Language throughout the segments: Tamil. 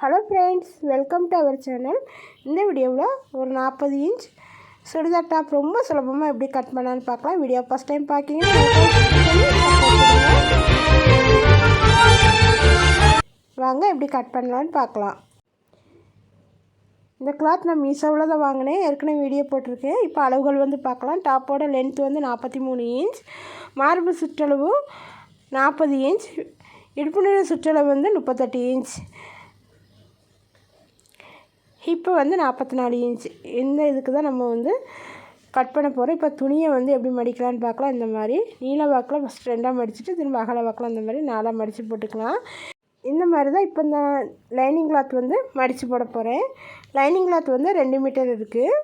Hello friends welcome to our channel இந்த வீடியோவில் ஒரு நாற்பது இன்ச் சுடிதார் டாப் ரொம்ப சுலபமாக எப்படி கட் பண்ணலான்னு பார்க்கலாம். வீடியோ ஃபஸ்ட் டைம் பார்க்கிங்க. வாங்க எப்படி கட் பண்ணலான்னு பார்க்கலாம். இந்த கிளாத் நான் மீஷோவில் தான் வாங்கினேன். ஏற்கனவே வீடியோ போட்டிருக்கேன். இப்போ அளவுகள் வந்து பார்க்கலாம். டாப்போட லென்த் வந்து நாற்பத்தி மூணு இன்ச் மார்பு சுற்றளவு நாற்பது இன்ச் இடுப்பு நிலை சுற்றளவு வந்து முப்பத்தெட்டு இன்ச் ஹிப்பு வந்து நாற்பத்தி நாலு இன்ச் இந்த இதுக்கு தான் நம்ம வந்து கட் பண்ண போகிறோம் இப்போ துணியை வந்து எப்படி மடிக்கலான்னு பார்க்கலாம். இந்த மாதிரி நீல வாக்கில் ஃபஸ்ட் ரெண்டாக மடிச்சுட்டு திரும்ப அகல வாக்கில் அந்த மாதிரி நாலாக மடித்து போட்டுக்கலாம். இந்த மாதிரி தான் இப்போ இந்த லைனிங் கிளாத் வந்து மடித்து போட போகிறேன் லைனிங் கிளாத் வந்து ரெண்டு மீட்டர் இருக்குது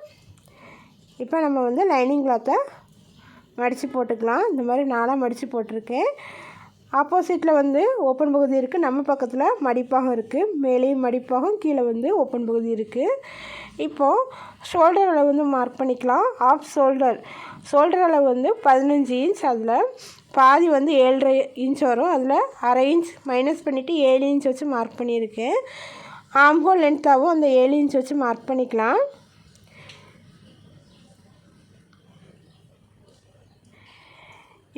இப்போ நம்ம வந்து லைனிங் கிளாத்தை மடித்து போட்டுக்கலாம். இந்த மாதிரி நாலாக மடித்து போட்டிருக்கேன். ஆப்போசிட்டில் வந்து ஓப்பன் பகுதி இருக்குது நம்ம பக்கத்தில் மடிப்பாகம் இருக்குது மேலேயும் மடிப்பாகம் கீழே வந்து ஓப்பன் பகுதி இருக்குது இப்போது ஷோல்டர் அளவு வந்து மார்க் பண்ணிக்கலாம். ஆஃப் ஷோல்டர் ஷோல்டர் அளவு வந்து பதினஞ்சு இன்ச் அதில் பாதி வந்து ஏழரை இன்ச் வரும். அதில் அரை இன்ச் மைனஸ் பண்ணிவிட்டு ஏழு இன்ச் வச்சு மார்க் பண்ணியிருக்கேன் ஆம்ஹோல் லென்த்தாகவும் அந்த ஏழு இன்ச் வச்சு மார்க் பண்ணிக்கலாம்.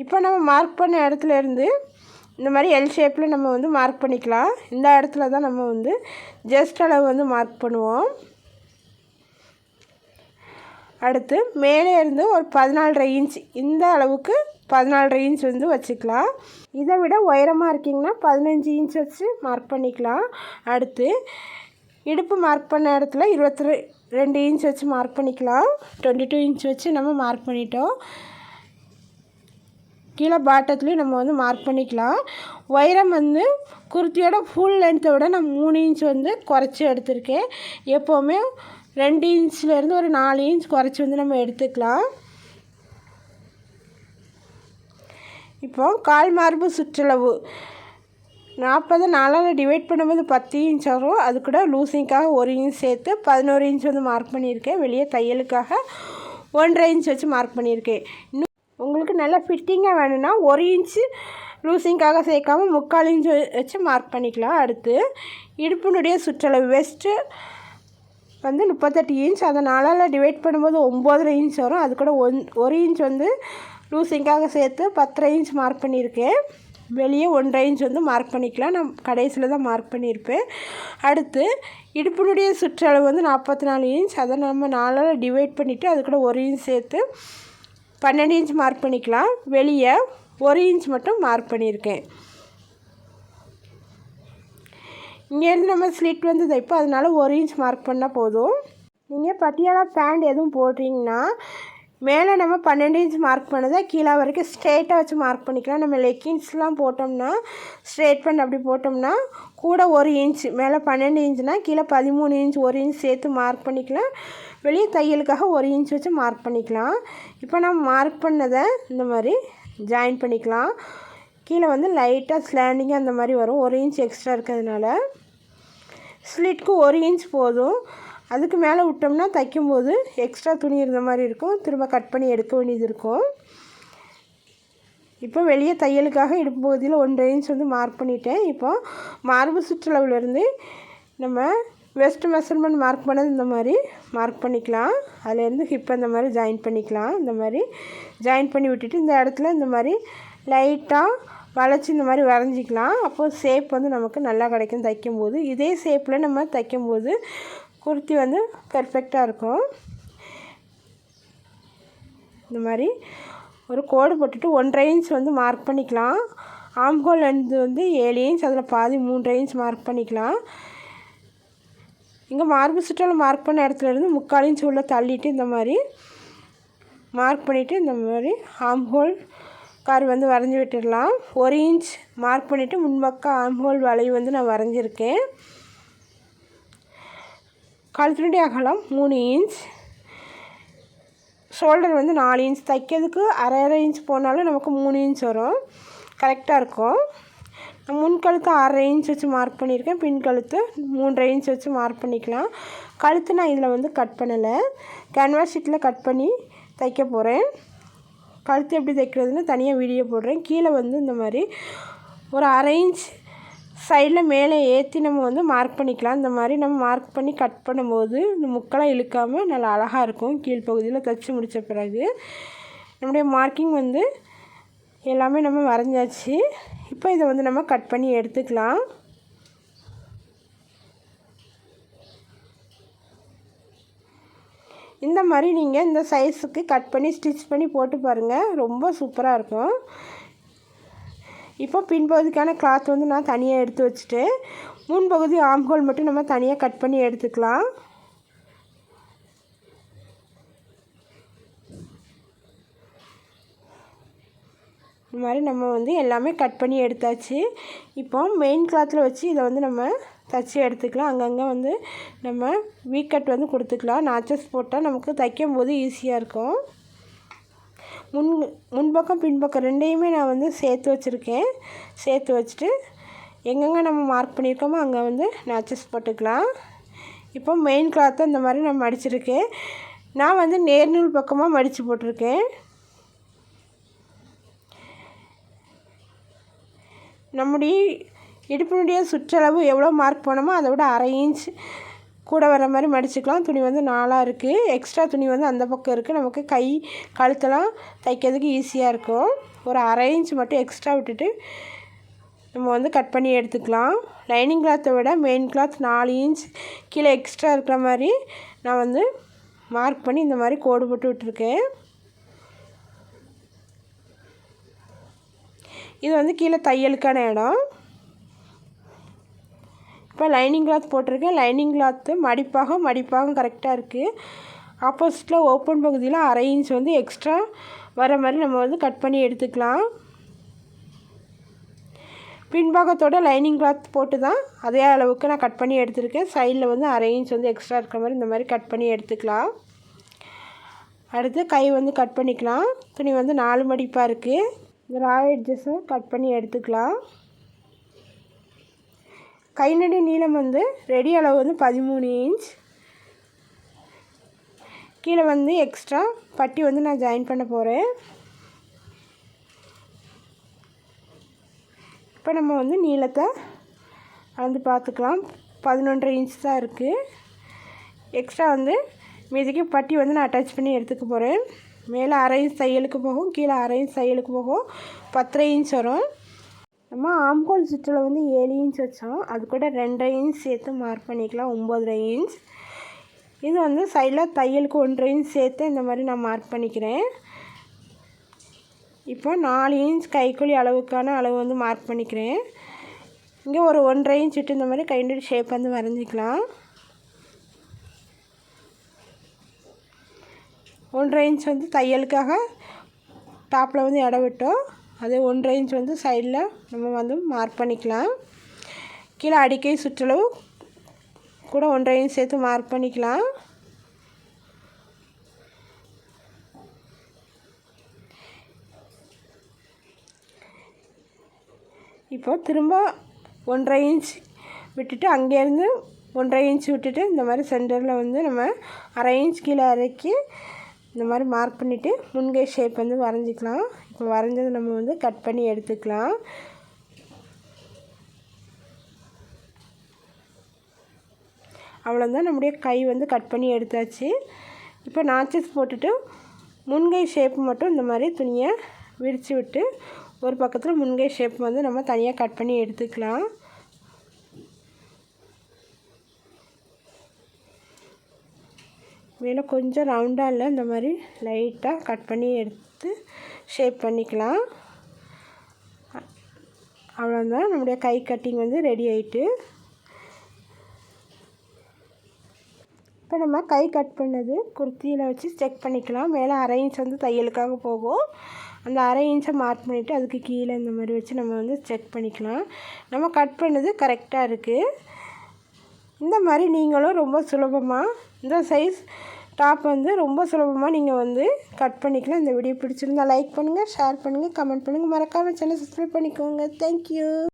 இப்போ நம்ம மார்க் பண்ண இடத்துல இருந்து இந்த மாதிரி எல் ஷேப்பில் நம்ம வந்து மார்க் பண்ணிக்கலாம். இந்த இடத்துல தான் நம்ம வந்து ஜஸ்ட் அளவு வந்து மார்க் பண்ணுவோம். அடுத்து மேலே இருந்து ஒரு பதினாலரை இன்ச் இந்த அளவுக்கு பதினாலரை இன்ச் வந்து வச்சுக்கலாம். இதை விட உயரமாக இருக்கீங்கன்னா பதினஞ்சு இன்ச் வச்சு மார்க் பண்ணிக்கலாம். அடுத்து இடுப்பு மார்க் பண்ண இடத்துல இருபத்தி ரெண்டு இன்ச் வச்சு மார்க் பண்ணிக்கலாம். டுவெண்ட்டி டூ இன்ச் வச்சு நம்ம மார்க் பண்ணிட்டோம். கீழே பாட்டத்துலேயும் நம்ம வந்து மார்க் பண்ணிக்கலாம். உயரம் வந்து குர்த்தியோட ஃபுல் லென்த்தை விட நான் மூணு இன்ச் வந்து குறைச்சி எடுத்திருக்கேன். எப்போவுமே ரெண்டு இன்ச்லேருந்து ஒரு நாலு இன்ச் குறைச்சி வந்து நம்ம எடுத்துக்கலாம். இப்போ கால் மார்பு சுற்றளவு. நாற்பது நாலால் டிவைட் பண்ணும்போது பத்து இன்ச் வரும் அது கூட லூசிங்காக ஒரு இன்ச் சேர்த்து பதினோரு இன்ச் வந்து மார்க் பண்ணியிருக்கேன். வெளியே தையலுக்காக ஒன்றரை இன்ச் வச்சு மார்க் பண்ணியிருக்கேன். இன்னும் நல்லா ஃபிட்டிங்காக வேணும்னா ஒரு இன்ச்சு லூசிங்காக சேர்க்காம முக்கால் இன்ச்சு வச்சு மார்க் பண்ணிக்கலாம். அடுத்து இடுப்பினுடைய சுற்றளவு வெஸ்ட்டு வந்து முப்பத்தெட்டு இன்ச் அதை நாளால் டிவைட் பண்ணும்போது ஒம்போதரை இன்ச் வரும். அது கூட ஒன் ஒரு இன்ச் வந்து லூசிங்காக சேர்த்து பத்தரை இன்ச் மார்க் பண்ணியிருக்கேன். வெளியே ஒன்றரை இன்ச் வந்து மார்க் பண்ணிக்கலாம். நான் கடைசியில் தான் மார்க் பண்ணியிருப்பேன். அடுத்து இடுப்பினுடைய சுற்றளவு வந்து நாற்பத்தி நாலு இன்ச் அதை நம்ம நாளால் டிவைட் பண்ணிவிட்டு அது கூட ஒரு இன்ச் சேர்த்து பன்னெண்டு இன்ச் மார்க் பண்ணிக்கலாம். வெளியே ஒரு இன்ச் மட்டும் மார்க் பண்ணியிருக்கேன். இங்கேருந்து நம்ம ஸ்லிட் வந்து தைப்போம் அதனால் ஒரு இன்ச் மார்க் பண்ணால் போதும். நீங்கள் பட்டியாலா பேண்ட் எதுவும் போடுறீங்கன்னா மேலே நம்ம பன்னெண்டு இன்ச் மார்க் பண்ணதை கீழே வரைக்கும் ஸ்ட்ரெயிட்டாக வச்சு மார்க் பண்ணிக்கலாம். நம்ம லெக்கின்ஸ்லாம் போட்டோம்னா ஸ்ட்ரெயிட் பண்ண அப்படி போட்டோம்னா கூட ஒரு இன்ச் மேலே பன்னெண்டு இன்ச்னால் கீழே பதிமூணு இன்ச் ஒரு இன்ச் சேர்த்து மார்க் பண்ணிக்கலாம். வெளியே தையலுக்காக ஒரு இன்ச் வச்சு மார்க் பண்ணிக்கலாம். இப்போ நம்ம மார்க் பண்ணதை இந்த மாதிரி ஜாயின் பண்ணிக்கலாம். கீழே வந்து லைட்டாக ஸ்லாண்டிங்காக அந்த மாதிரி வரும். ஒரு இன்ச் எக்ஸ்ட்ரா இருக்கிறதுனால. ஸ்லிட்க்கு ஒரு இன்ச் போதும். அதுக்கு மேலே விட்டோம்னா தைக்கும்போது எக்ஸ்ட்ரா துணி இருந்த மாதிரி இருக்கும். திரும்ப கட் பண்ணி எடுக்க வேண்டியது இருக்கும். இப்போ வெளியே தையலுக்காக இடுப்பு பகுதியில் ஒன்றரை இன்ச் வந்து மார்க் பண்ணிட்டேன். இப்போ மார்பு சுற்றளவுலேருந்து நம்ம வெஸ்ட் மெஷர்மெண்ட் மார்க் பண்ணது இந்த மாதிரி. மார்க் பண்ணிக்கலாம். அதுலேருந்து ஹிப் இந்த மாதிரி ஜாயின் பண்ணிக்கலாம். இந்த மாதிரி ஜாயின் பண்ணி விட்டுட்டு இந்த இடத்துல இந்த மாதிரி லைட்டாக வளைச்சி இந்த மாதிரி வரைஞ்சிக்கலாம். அப்போது ஷேப் வந்து நமக்கு நல்லா கிடைக்கும் தைக்கும்போது. இதே ஷேப்பில் நம்ம தைக்கும்போது குர்த்தி வந்து பெர்ஃபெக்டாக இருக்கும். இந்த மாதிரி ஒரு கோடு போட்டுட்டு ஒன்றரை இன்ச் வந்து மார்க் பண்ணிக்கலாம். ஆம்கோல் வந்து வந்து ஏழு இன்ச் அதில் பாதி மூன்றரை இன்ச் மார்க் பண்ணிக்கலாம். இங்கே மார்பு சுற்றளவு மார்க் பண்ண இடத்துலேருந்து முக்கால் இன்ச்சு உள்ள தள்ளிட்டு இந்த மாதிரி மார்க் பண்ணிவிட்டு இந்த மாதிரி ஆம் ஹோல் கார் வந்து வரைஞ்சி விட்டுடலாம். ஒரு இன்ச் மார்க் பண்ணிவிட்டு முன்பக்கம் ஆம் ஹோல் வளைவு வந்து நான் வரைஞ்சிருக்கேன். கழுத்துனுடைய அகலம் மூணு இன்ச் ஷோல்டர் வந்து நாலு இன்ச் தைக்கிறதுக்கு அரை அரை இன்ச் போனாலும் நமக்கு மூணு இன்ச் வரும். கரெக்டாக இருக்கும். முன் கழுத்து ஆறரை இன்ச் வச்சு மார்க் பண்ணியிருக்கேன். பின் கழுத்து மூன்றரை இன்ச் வச்சு மார்க் பண்ணிக்கலாம். கழுத்து நான் இதில் வந்து கட் பண்ணலை. கேன்வாஸ் ஷீட்டில் கட் பண்ணி தைக்க போகிறேன் கழுத்து எப்படி தைக்கிறதுன்னு தனியாக வீடியோ போடுறேன். கீழே வந்து இந்த மாதிரி ஒரு அரை இன்ச் சைடில் மேலே ஏற்றி நம்ம வந்து மார்க் பண்ணிக்கலாம். இந்த மாதிரி நம்ம மார்க் பண்ணி கட் பண்ணும்போது இந்த முக்கெல்லாம் இழுக்காமல் நல்லா அழகாக இருக்கும். கீழ்ப்பகுதியில் தைச்சி முடித்த பிறகு. நம்முடைய மார்க்கிங் வந்து எல்லாமே நம்ம வரைஞ்சாச்சு. இப்போ இதை வந்து நம்ம கட் பண்ணி எடுத்துக்கலாம். இந்த மாதிரி நீங்கள் இந்த சைஸுக்கு கட் பண்ணி ஸ்டிச் பண்ணி போட்டு பாருங்கள் ரொம்ப சூப்பராக இருக்கும். இப்போ பின்பகுதிக்கான கிளாத் வந்து நான் தனியாக எடுத்து வச்சுட்டு முன்பகுதி ஆம்ஹோல் மட்டும் நம்ம தனியாக கட் பண்ணி எடுத்துக்கலாம். இந்த மாதிரி நம்ம வந்து எல்லாமே கட் பண்ணி எடுத்தாச்சு. இப்போ மெயின் கிளாத்தில் வச்சு இதை வந்து நம்ம தச்சு எடுத்துக்கலாம். அங்கங்கே வந்து நம்ம வீக்கட் வந்து கொடுத்துக்கலாம். நாச்சஸ் போட்டால் நமக்கு தைக்கும் போது ஈஸியாக இருக்கும். முன் முன்பக்கம் பின்பக்கம் ரெண்டையுமே நான் வந்து சேர்த்து வச்சுருக்கேன். சேர்த்து வச்சுட்டு எங்கெங்கே நம்ம மார்க் பண்ணியிருக்கோமோ அங்கே வந்து நாச்சஸ் போட்டுக்கலாம். இப்போ மெயின் கிளாத்தை இந்த மாதிரி நான் மடிச்சிருக்கேன். நான் வந்து நேர்நூல் பக்கமாக மடித்து போட்டிருக்கேன். நம்முடைய இடுப்பினுடைய சுற்றளவு எவ்வளோ மார்க் பண்ணோமோ அதை விட அரை இன்ச் கூட வர மாதிரி மடிச்சுக்கலாம். துணி வந்து நாலாக இருக்குது எக்ஸ்ட்ரா துணி வந்து அந்த பக்கம் இருக்குது நமக்கு கை கழுத்தெல்லாம் தைக்கிறதுக்கு ஈஸியாக இருக்கும். ஒரு அரை இன்ச் மட்டும் எக்ஸ்ட்ரா விட்டுட்டு நம்ம வந்து கட் பண்ணி எடுத்துக்கலாம். லைனிங் கிளாத்தை விட மெயின் கிளாத் நாலு இன்ச் கீழே எக்ஸ்ட்ரா இருக்கிற மாதிரி நான் வந்து மார்க் பண்ணி இந்த மாதிரி கோடு போட்டு விட்டுருக்கேன். இது வந்து கீழே தையலுக்கான இடம். இப்போ லைனிங் கிளாத் போட்டிருக்கேன். லைனிங் கிளாத்து மடிப்பாக மடிப்பாக கரெக்டாக இருக்குது ஆப்போசிட்டில் ஓப்பன் பகுதியில் அரை இன்ச் வந்து எக்ஸ்ட்ரா வர மாதிரி நம்ம வந்து கட் பண்ணி எடுத்துக்கலாம். பின்பாகத்தோட லைனிங் கிளாத் போட்டு தான் அதே அளவுக்கு நான் கட் பண்ணி எடுத்திருக்கேன். சைடில் வந்து அரை இன்ச் வந்து எக்ஸ்ட்ரா இருக்கிற மாதிரி இந்த மாதிரி கட் பண்ணி எடுத்துக்கலாம். அடுத்து கை வந்து கட் பண்ணிக்கலாம். துணி வந்து நாலு மடிப்பாக இருக்குது இந்த ரா கட் பண்ணி எடுத்துக்கலாம். கைநடி நீளம் வந்து ரெடி அளவு வந்து பதிமூணு இன்ச் கீழே வந்து எக்ஸ்ட்ரா பட்டி வந்து நான் ஜாயின் பண்ண போகிறேன் இப்போ நம்ம வந்து நீளத்தை அளந்து பார்த்துக்கலாம். பதினொன்றரை இன்ச் தான் இருக்குது எக்ஸ்ட்ரா வந்து மீதிக்கு பட்டி வந்து நான் அட்டாச் பண்ணி எடுத்துக்க போகிறேன் மேலே அரை இன்ச் தையலுக்கு போகும் கீழே அரை இன்ச் தையலுக்கு போகும். பத்தரை இன்ச் வரும். நம்ம ஆம்கோல் சுற்றில் வந்து ஏழு இன்ச் வச்சோம். அது கூட ரெண்டரை இன்ச் சேர்த்து மார்க் பண்ணிக்கலாம். ஒம்பதரை இன்ச். இது வந்து சைடில் தையலுக்கு ஒன்றரை இன்ச் சேர்த்து இந்த மாதிரி நான் மார்க் பண்ணிக்கிறேன். இப்போ நாலு இன்ச் கைக்குழி அளவுக்கான அளவு வந்து மார்க் பண்ணிக்கிறேன். இங்கே ஒரு ஒன்றரை இன்ச் விட்டு இந்த மாதிரி கைண்டடி ஷேப் வந்து வரைஞ்சிக்கலாம். ஒன்றரை இன்ச் வந்து தையலுக்காக டாப்பில் வந்து இடம் விட்டோம். அதே ஒன்றரை இன்ச் வந்து சைடில் நம்ம வந்து மார்க் பண்ணிக்கலாம். கீழே அடிக்கை சுற்றளவு கூட ஒன்றரை இன்ச் சேர்த்து மார்க் பண்ணிக்கலாம். இப்போ திரும்ப ஒன்றரை இன்ச் விட்டுட்டு அங்கேருந்து ஒன்றரை இன்ச் விட்டுட்டு இந்த மாதிரி சென்டரில் வந்து நம்ம அரை இன்ச் கீழே இறக்கி இந்த மாதிரி மார்க் பண்ணிவிட்டு முன்கை ஷேப் வந்து வரைஞ்சிக்கலாம். இப்போ வரைஞ்சதை நம்ம வந்து கட் பண்ணி எடுத்துக்கலாம். அவ்வளோதான் நம்முடைய கை வந்து கட் பண்ணி எடுத்தாச்சு. இப்போ நாச்சஸ் போட்டுட்டு முன்கை ஷேப் மட்டும் இந்த மாதிரி துணியை விரித்து விட்டு ஒரு பக்கத்தில் முன்கை ஷேப் வந்து நம்ம தனியாக கட் பண்ணி எடுத்துக்கலாம். மேலே கொஞ்சம் ரவுண்டாக இல்லை இந்த மாதிரி லைட்டாக கட் பண்ணி எடுத்து ஷேப் பண்ணிக்கலாம். அவ்வளோதான் நம்முடைய கை கட்டிங் வந்து ரெடி ஆகிட்டு இப்போ நம்ம கை கட் பண்ணது குர்த்தியில் வச்சு செக் பண்ணிக்கலாம். மேலே அரை இன்ச் வந்து தையலுக்காக போகும். அந்த அரை இன்ச்சை மார்க் பண்ணிவிட்டு அதுக்கு கீழே இந்த மாதிரி வச்சு நம்ம வந்து செக் பண்ணிக்கலாம். நம்ம கட் பண்ணது கரெக்டாக இருக்குது இந்த மாதிரி நீங்களும் ரொம்ப சுலபமாக இந்த சைஸ் டாப் வந்து ரொம்ப சுலபமாக நீங்கள் வந்து கட் பண்ணிக்கலாம். இந்த வீடியோ பிடிச்சிருந்தா லைக் பண்ணுங்கள் ஷேர் பண்ணுங்கள் கமெண்ட் பண்ணுங்கள் மறக்காமல் சேனல் சப்ஸ்கிரைப் பண்ணிக்கோங்க. தேங்க்யூ